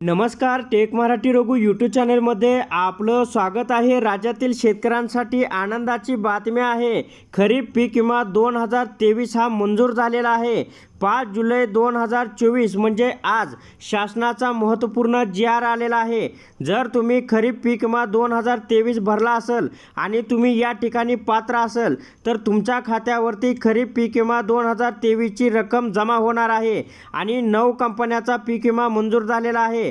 नमस्कार take Marathi Raghu YouTube चॅनलमध्ये आपलं स्वागत आहे. राज्यातील शेतकऱ्यांसाठी आनंदाची बातमी आहे. खरीप पीक विमा दोन हजार तेवीस हा मंजूर झालेला आहे. पाच जुलै दोन हजार चोवीस म्हणजे आज शासनाचा महत्त्वपूर्ण जी आर आलेला आहे. जर तुम्ही खरीप पीक विमा दोन हजार तेवीस भरला असेल आणि तुम्ही या ठिकाणी पात्र असेल तर तुमच्या खात्यावरती खरीप पीक विमा दोन हजार तेवीसची रक्कम जमा होणार आहे आणि नऊ कंपन्याचा पीक विमा मंजूर झालेला आहे.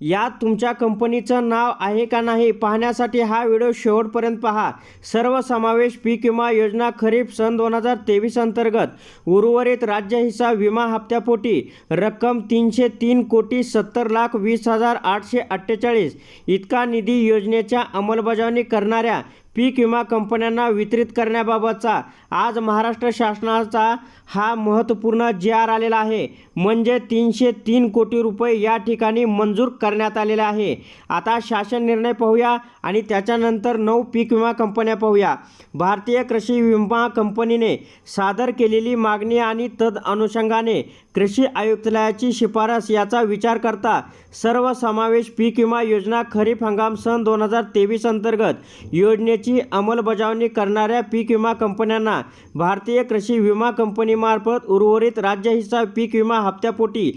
यात तुमच्या कंपनीचं नाव आहे का नाही पाहण्यासाठी हा व्हिडिओ शेवटपर्यंत पहा. सर्व समावेश पीक विमा योजना खरीप सन दोन हजार तेवीस अंतर्गत उर्वरित राज्य हिस्सा विमा हप्त्यापोटी रक्कम तीनशे तीन कोटी सत्तर लाख वीस हजार आठशे अठ्ठेचाळीस इतका निधी योजनेच्या अंमलबजावणी करणाऱ्या पीक विमा कंपन्यांना वितरित करण्याबाबतचा आज महाराष्ट्र शासनाचा हा महत्त्वपूर्ण जी आर आलेला आहे. म्हणजे तीनशे तीन कोटी रुपये या ठिकाणी मंजूर करण्यात आलेले आहे. आता शासन निर्णय पाहूया आणि त्याच्यानंतर नऊ पीक विमा कंपन्या पाहूया. भारतीय कृषी विमा कंपनीने सादर केलेली मागणी आणि तद अनुषंगाने कृषी आयुक्तालयाची शिफारस याचा विचार करता सर्व समावेश पीक विमा योजना खरीप हंगाम सन दोन हजार तेवीस अंतर्गत योजनेची अंमलबजावणी करणाऱ्या पीक विमा कंपन्यांना भारतीय कृषी विमा कंपनीमार्फत उर्वरित राज्य हिस्सा पीक विमा हप्त्यापोटी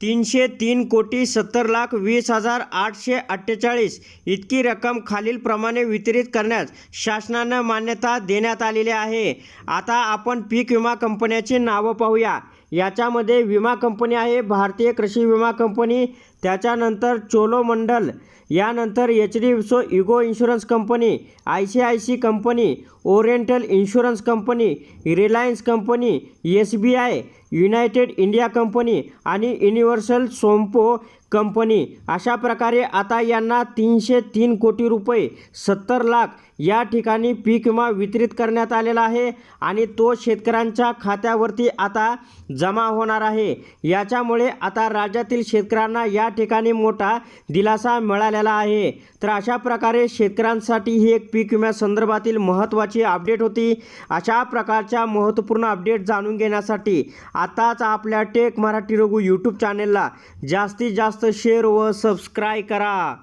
तीनशे तीन कोटी सत्तर लाख वीस हजार आठशे अठ्ठेचाळीस इतकी रक्कम खालीलप्रमाणे वितरित करण्यास शासनानं मान्यता देण्यात आलेली आहे. आता आपण पीक विमा कंपन्याची नावं पाहूया. याच्यामध्ये विमा कंपनी आहे भारतीय कृषी विमा कंपनी त्याच्यानंतर चोलोमंडल यानंतर एच डी सो ego insurance company I C I C company oriental insurance company Reliance company S B I United India company आणि युनिव्हर्सल सोम्पो कंपनी. अशा प्रकारे आता यांना तीनशे तीन कोटी रुपये सत्तर लाख या ठिकाणी पीक विमा वितरित करण्यात आलेला आहे आणि तो शेतकऱ्यांच्या खात्यावरती आता जमा होणार आहे. याच्यामुळे आता राज्यातील शेतकऱ्यांना या ठिकाणी मोठा दिलासा मिळालेला आहे. तर अशा प्रकारे शेतकऱ्यांसाठी ही एक पीक विम्यासंदर्भातील महत्त्वाची अपडेट होती. अशा प्रकारच्या महत्त्वपूर्ण अपडेट जाणून घेण्यासाठी आताच आपल्या टेक मराठी रघु यूट्यूब चॅनेलला जास्तीत जास्त जास्त शेअर व सबस्क्राईब करा.